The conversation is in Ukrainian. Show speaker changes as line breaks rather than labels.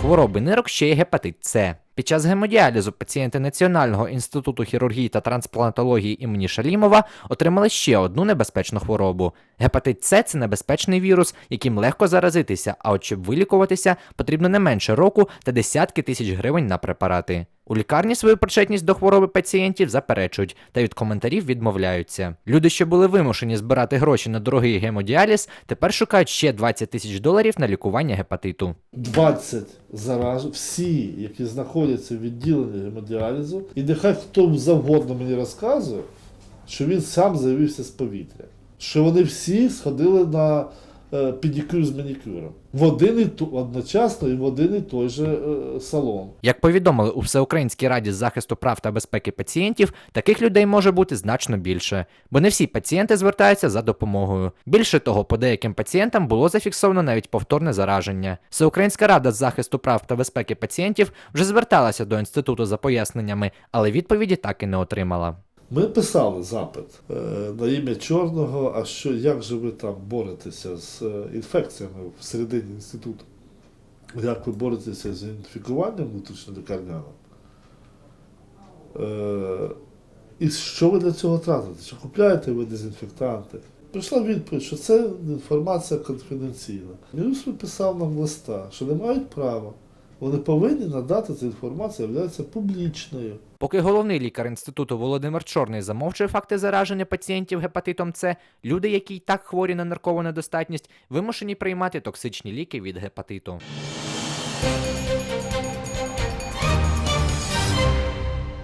хвороби нирок ще й гепатит С. Під час гемодіалізу пацієнти Національного інституту хірургії та трансплантології імені Шалімова отримали ще одну небезпечну хворобу. Гепатит С це небезпечний вірус, яким легко заразитися, а от щоб вилікуватися, потрібно не менше року та десятки тисяч гривень на препарати. У лікарні свою причетність до хвороби пацієнтів заперечують та від коментарів відмовляються. Люди, що були вимушені збирати гроші на дорогий гемодіаліз, тепер шукають ще 20 тисяч доларів на лікування гепатиту.
20 заражень, всі, які знаходяться в відділенні гемодіалізу, і нехай хто завгодно мені розказує, що він сам з'явився з повітря. Що вони всі сходили на педикюр з манікюром. В один і ту, одночасно і в один і той же е, салон.
Як повідомили у Всеукраїнській раді з захисту прав та безпеки пацієнтів, таких людей може бути значно більше, бо не всі пацієнти звертаються за допомогою. Більше того, по деяким пацієнтам було зафіксовано навіть повторне зараження. Всеукраїнська рада з захисту прав та безпеки пацієнтів вже зверталася до інституту за поясненнями, але відповіді так і не отримала.
Ми писали запит е, на ім'я Чорного, а що, як же ви там боретеся з е, інфекціями всередині інституту? Як ви боретеся з інфікуванням внутрішньолікарняним? Е, і що ви для цього тратите? Чи купляєте ви дезінфектанти? Прийшла відповідь, що це інформація конфіденційна. Міністр писав нам листа, що не мають права. Вони повинні надати цю інформацію, являється публічною.
Поки головний лікар інституту Володимир Чорний замовчує факти зараження пацієнтів гепатитом С, люди, які й так хворі на наркову недостатність, вимушені приймати токсичні ліки від гепатиту.